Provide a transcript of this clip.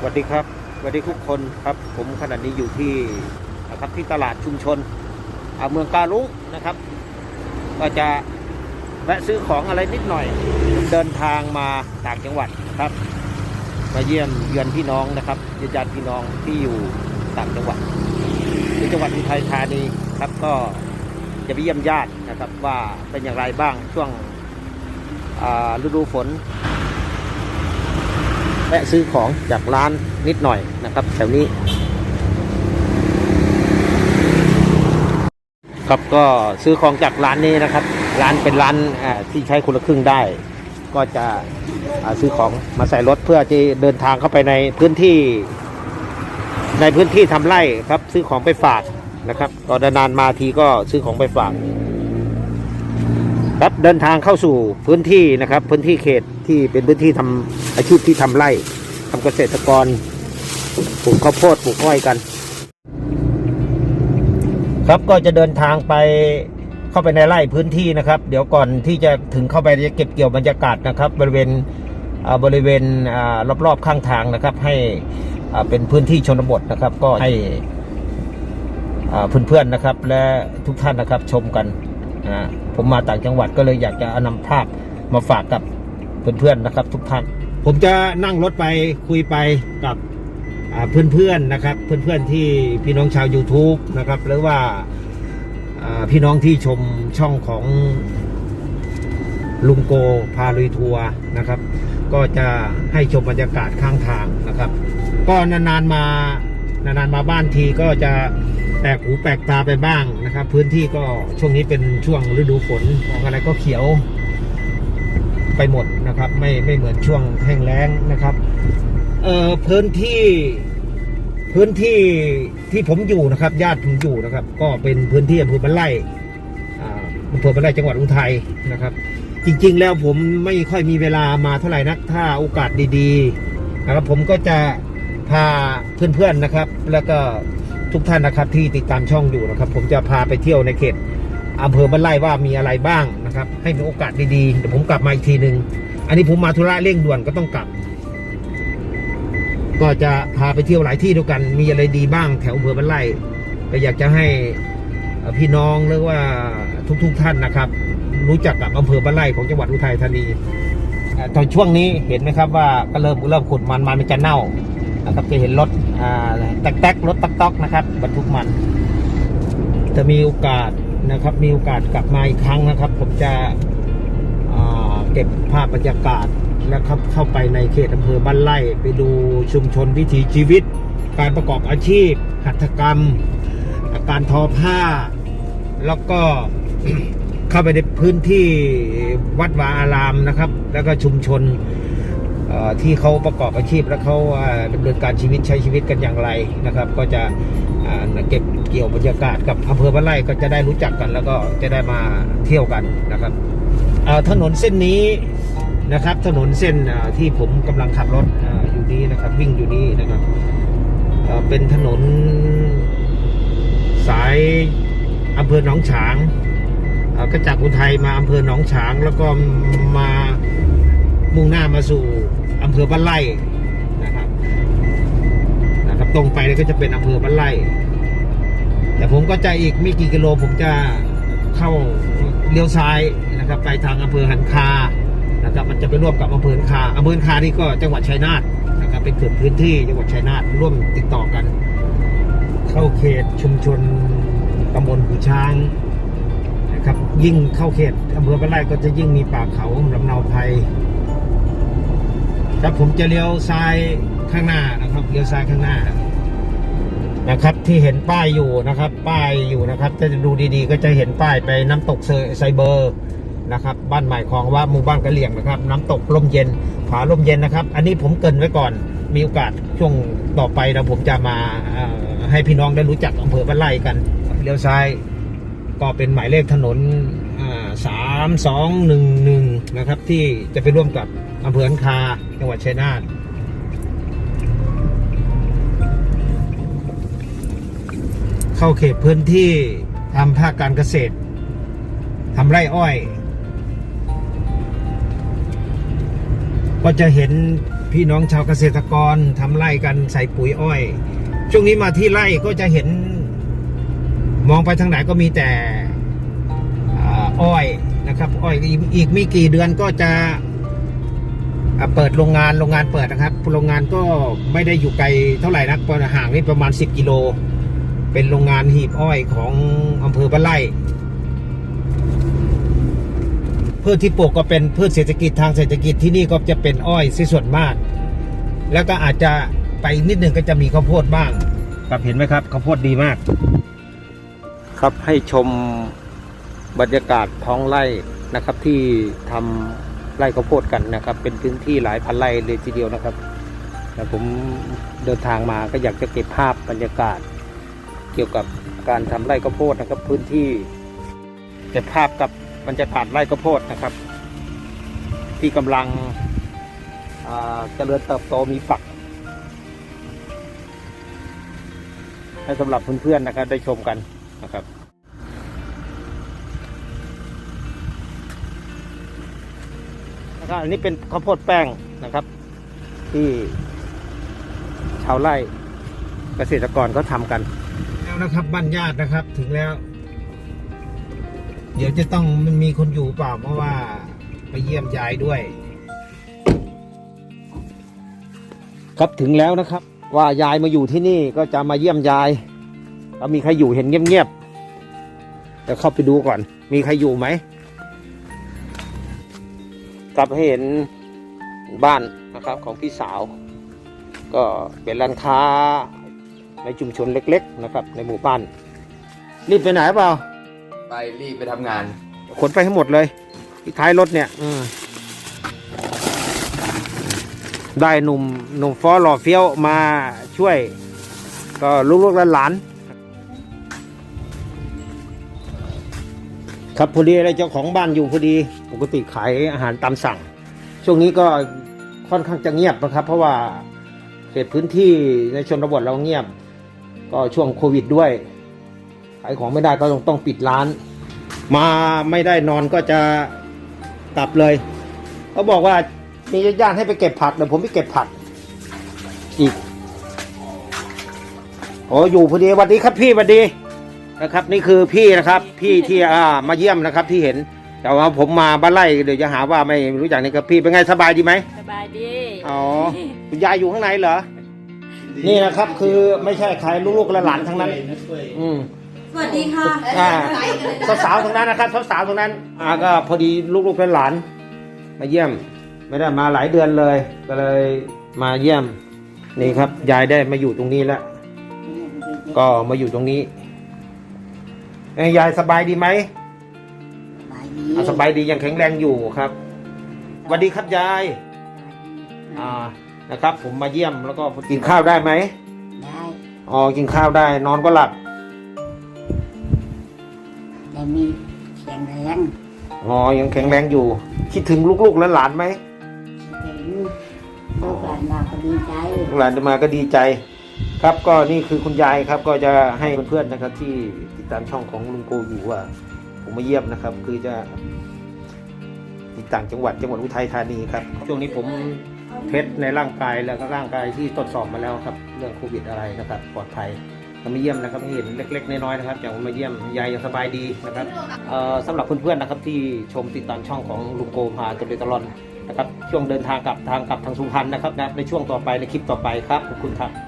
สวัสดีครับสวัสดีทุกคนครับ ผมขณะนี้อยู่ที่นะครับที่ตลาดชุมชนอาเมืองการุงนะครับ ก็จะแวะซื้อของอะไรนิดหน่อย เดินทางมาต่างจังหวัดครับ มาเยี่ยมเยือนพี่น้องนะครับญาติพี่น้องที่อยู่ต่างจังหวัดในจังหวัดอุทัยธานีครับก็จะไปเยี่ยมญาตินะครับว่าเป็นอย่างไรบ้างช่วงฤดูฝน แวะซื้อของจากร้านนิดหน่อยนะครับแถวนี้ ครับก็ซื้อของจากร้านนี้นะครับ ร้านเป็นร้านที่ใช้คนละครึ่งได้ ก็จะซื้อของมาใส่รถเพื่อจะเดินทางเข้าไปในพื้นที่ ในพื้นที่ทำไร่ครับ ซื้อของไปฝากนะครับก็นานมาทีก็ซื้อของไปฝาก ครับเดินทางเข้าสู่พื้นที่นะครับ พื้นที่เขตที่เป็นพื้นที่ทำอาชีพที่ทำไร่ทำเกษตรกรปลูกข้าวโพดปลูกอ้อยกัน ครับก็จะเดินทางไปเข้าไปในไร่พื้นที่นะครับ เดี๋ยวก่อนที่จะถึงเข้าไปจะเก็บเกี่ยวบรรยากาศนะครับ บริเวณบริเวณอ่ารอบๆข้างทางนะครับ ให้เป็นพื้นที่ชนบทนะครับ ก็ให้เพื่อนๆนะครับ และทุกท่านนะครับชมกัน นะผมมาต่างจังหวัดก็เลยอยากจะอานำภาพมาฝากกับเพื่อนๆนะครับ ทุกท่าน ผมจะนั่งรถไปคุยไปกับเพื่อนๆนะครับ เพื่อนๆที่พี่น้องชาว YouTube นะครับ หรือว่าอ่าพี่น้องที่ชมช่องของลุงโกพาลุยทัวร์นะครับ ก็จะให้ชมบรรยากาศข้างทางนะครับ ก็นานๆมานานๆมาบ้านทีก็จะ แปลกหูแปลกตาไปบ้างนะครับ พื้นที่ก็ช่วงนี้เป็นช่วงฤดูฝนของอะไรก็เขียวไปหมดนะครับ ไม่ไม่เหมือนช่วงแห้งแล้งนะครับเอ่อพื้นที่พื้นที่ที่ผมอยู่นะครับ ญาติผมอยู่นะครับ ก็เป็นพื้นที่อำเภอบ้านไร่อ่าอำเภอบ้านไร่จังหวัดอุทัยนะครับ จริง ๆ แล้วผมไม่ค่อยมีเวลามาเท่าไหร่นักถ้าโอกาสดี ๆ นะครับผมก็จะพาเพื่อนๆนะครับ แล้วก็ ทุกท่านนะครับที่ติดตามช่องอยู่นะครับ ผมจะพาไปเที่ยวในเขตอำเภอบ้านไร่ว่ามีอะไรบ้างนะครับ ให้มีโอกาสดีๆเดี๋ยวผมกลับมาอีกทีหนึ่งอันนี้ผมมาธุระเร่งด่วนก็ต้องกลับ ก็จะพาไปเที่ยวหลายที่ด้วยกัน มีอะไรดีบ้างแถวอำเภอบ้านไร่ก็อยากจะให้พี่น้องหรือว่าทุกๆท่านนะครับ รู้จักกับอำเภอบ้านไร่ของจังหวัดอุทัยธานีตอนช่วงนี้เห็นไหมครับว่าก็เริ่มเริ่มขุดมันมันมันจะเน่า นะครับจะเห็นรถอ่าแตกแต๊กรถตักตอกนะครับบรรทุกมัน จะมีโอกาสนะครับ มีโอกาสกลับมาอีกครั้งนะครับ ผมจะเก็บภาพบรรยากาศแล้วครับเข้าไปในเขตอำเภอบ้านไร่ไปดูชุมชนวิถีชีวิต การประกอบอาชีพ หัตถกรรม การทอผ้า แล้วก็เข้าไปในพื้นที่วัดวาอารามนะครับ แล้วก็ชุมชน ที่เขาประกอบอาชีพและเขาอ่าดำเนินการชีวิตใช้ชีวิตกันอย่างไรนะครับ ก็จะเก็บเกี่ยวบรรยากาศกับอำเภอบ้านไร่ก็จะได้รู้จักกัน แล้วก็จะได้มาเที่ยวกันนะครับถนนเส้นนี้นะครับ ถนนเส้นที่ผมกำลังขับรถออยู่นี้นะครับ วิ่งอยู่นี้นะครับเป็นถนนสายอำเภอหนองฉางก็จากอุทัยมาอำเภอหนองฉางแล้วก็มา มุ่งหน้ามาสู่อำเภอบ้านไร่นะครับนะครับตรงไปเนี่ยก็จะเป็นอำเภอบ้านไร่ แต่ผมก็จะอีกไม่กี่กิโลผมจะเข้าเลี้ยวซ้ายนะครับไปทางอำเภอหันคานะครับมันจะไปร่วมกับอำเภอหันคาอำเภอหันคานี่ก็จังหวัดชัยนาทนะครับเป็นเกิดพื้นที่จังหวัดชัยนาทร่วมติดต่อกัน เข้าเขตชุมชนตำบลหูช้างนะครับยิ่งเข้าเขตอำเภอบ้านไร่ก็จะยิ่งมีป่าเขาลำเนาภัย ครับผมจะเลี้ยวซ้ายข้างหน้านะครับเลี้ยวซ้ายข้างหน้านะครับ ที่เห็นป้ายอยู่นะครับ ป้ายอยู่นะครับถ้าจะดูดีๆ ก็จะเห็นป้ายไปน้ำตกเซไซเบอร์นะครับ บ้านใหม่ของว่าหมู่บ้านกระเหลี่ยงนะครับ น้ำตกลมเย็นผาลมเย็นนะครับ อันนี้ผมเกินไว้ก่อนมีโอกาสช่วงต่อไปนะผมจะมาให้พี่น้องได้รู้จักอำเภอบ้านไร่กันเลี้ยวซ้ายก็เป็นหมายเลขถนนสามสองหนึ่งหนึ่งนะครับ ที่จะไปร่วมกับ อำเภอหันคา จังหวัดชัยนาทเข้าเขตพื้นที่ทำภาคการเกษตรทำไร่อ้อย ก็จะเห็นพี่น้องชาวเกษตรกรทำไร่กันใส่ปุ๋ยอ้อย ช่วงนี้มาที่ไร่ก็จะเห็น มองไปทางไหนก็มีแต่อ้อยนะครับ อ้อยอีกไม่กี่เดือนก็จะ เปิดโรงงานโรงงานเปิดนะครับ โรงงานก็ไม่ได้อยู่ไกลเท่าไหร่นักห่างนี่ประมาณ 10 กิโล เป็นโรงงานหีบอ้อยของอำเภอบ้านไร่พืชที่ปลูกก็เป็นพืชเศรษฐกิจทางเศรษฐกิจที่นี่ก็จะเป็นอ้อยสิส่วนมาก แล้วก็อาจจะไปนิดหนึ่งก็จะมีข้าวโพดบ้างครับเห็นไหมครับข้าวโพดดีมาก ครับให้ชมบรรยากาศท้องไร่นะครับที่ทำ ไร่ข้าวโพดกันนะครับ เป็นพื้นที่หลายพันไร่เลยทีเดียวนะครับแต่ผมเดินทางมาก็อยากจะเก็บภาพบรรยากาศ เกี่ยวกับการทำไร่ข้าวโพดนะครับ พื้นที่เก็บภาพกับบรรยากาศไร่ข้าวโพดนะครับ ที่กำลังเจริญเติบโตมีฝักให้สำหรับเพื่อนๆนะครับได้ชมกันนะครับ นะครับอันนี้เป็นข้าวโพดแป้งนะครับ ที่ชาวไร่เกษตรกรเขาทำกัน แล้วนะครับบ้านญาตินะครับถึงแล้ว เดี๋ยวจะต้องมันมีคนอยู่เปล่าเพราะว่าไปเยี่ยมยายด้วย ครับถึงแล้วนะครับ ว่ายายมาอยู่ที่นี่ก็จะมาเยี่ยมยายแล้วมีใครอยู่เห็นเงียบๆเดี๋ยวเข้าไปดูก่อน มีใครอยู่ไหม กลับให้เห็นบ้านนะครับของพี่สาว ก็เป็นร้านค้าในชุมชนเล็ก ๆ นะครับ ในหมู่บ้านรีบไปไหนเปล่า ไปรีบไปทำงาน ขนไปให้หมดเลยที่ท้ายรถเนี่ยอืมได้หนุ่มหนุ่มฟอหล่อเฟี้ยวมาช่วย ก็ลูกๆหลานๆ ครับพอดีอะไรเจ้าของบ้านอยู่พอดี ปกติขายอาหารตามสั่ง ช่วงนี้ก็ค่อนข้างจะเงียบนะครับ เพราะว่าเขตพื้นที่ในชนบทเราเงียบ ก็ช่วงโควิดด้วย ขายของไม่ได้ก็ต้องต้องปิดร้าน มาไม่ได้นอนก็จะกลับเลยเขาบอกว่ามีญาติให้ไปเก็บผักเดี๋ยวผมไปเก็บผัก อีกโอ้อยู่พอดีสวัสดีครับพี่สวัสดี นะครับ นี่คือพี่นะครับ พี่ที่อ่ามาเยี่ยมนะครับที่เห็น แต่ว่าผมมาบ้านไร่เดี๋ยวจะหาว่าไม่รู้จักนี่ครับพี่เป็นไงสบายดีไหมสบายดีอ๋อคุณยายอยู่ข้างในเหรอ นี่นะครับคือไม่ใช่ใครลูกๆและหลานทั้งนั้น อืมสวัสดีค่ะอ่าสาวๆตรงนั้นนะครับสาวๆตรงนั้น อ่าก็พอดีลูกๆเป็นหลาน มาเยี่ยม ไม่ได้มาหลายเดือนเลย ก็เลยมาเยี่ยม นี่ครับ ยายได้มาอยู่ตรงนี้แล้วก็มาอยู่ตรงนี้ เอ้ยยายสบายดีไหมสบายดีอ่าสบายดียังแข็งแรงอยู่ครับสวัสดีครับยาย อ่า นะครับ ผมมาเยี่ยมแล้วก็กินข้าวได้ไหมได้อ๋อ กินข้าวได้ นอนก็หลับ แต่มีเสียงแรงอ๋อ ยังแข็งแรงอยู่ คิดถึงลูกๆและหลานไหมถึงลูกหลานมาก็ดีใจ ลูกหลานจะมาก็ดีใจ ครับก็นี่คือคุณยายครับก็จะให้เพื่อนๆนะครับ ที่ติดตามช่องของลุงโกอยู่ว่า ผมมาเยี่ยมนะครับ คือจะติดต่างจังหวัดจังหวัดอุทัยธานีครับช่วงนี้ผมเทสในร่างกายแล้วก็ร่างกายที่ตรวจสอบมาแล้วครับ เรื่องโควิดอะไรนะครับปลอดภัยก็มาเยี่ยมนะครับเห็นเล็ก ๆ น้อยๆนะครับอย่างมาเยี่ยมยายยังสบายดีนะครับเอ่อสำหรับเพื่อนๆนะครับที่ชมติดตามช่องของลุงโกพาตัวเดตลอนนะครับช่วงเดินทางกลับทางกลับทางสุพรรณนะครับนะในช่วงต่อไปในคลิปต่อไปครับขอบคุณครับ